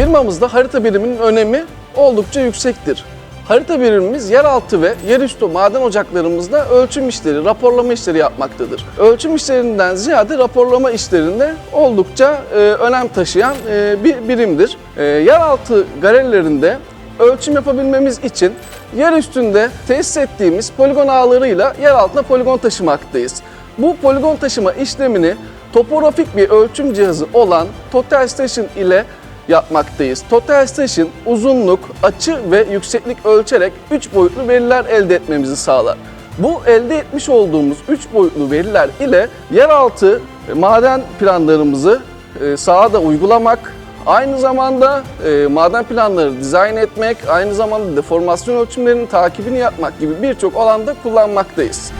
Firmamızda harita biriminin önemi oldukça yüksektir. Harita birimimiz yeraltı ve yerüstü maden ocaklarımızda ölçüm işleri, raporlama işleri yapmaktadır. Ölçüm işlerinden ziyade raporlama işlerinde oldukça e, önem taşıyan e, bir birimdir. E, yeraltı galerilerinde ölçüm yapabilmemiz için yer üstünde tesis ettiğimiz poligon ağlarıyla yer altına poligon taşımaktayız. Bu poligon taşıma işlemini topografik bir ölçüm cihazı olan Total Station ile yapmaktayız. Total Station uzunluk, açı ve yükseklik ölçerek 3 boyutlu veriler elde etmemizi sağlar. Bu elde etmiş olduğumuz 3 boyutlu veriler ile yeraltı e, maden planlarımızı e, sahada uygulamak, aynı zamanda e, maden planları dizayn etmek, aynı zamanda deformasyon ölçümlerinin takibini yapmak gibi birçok alanda kullanmaktayız.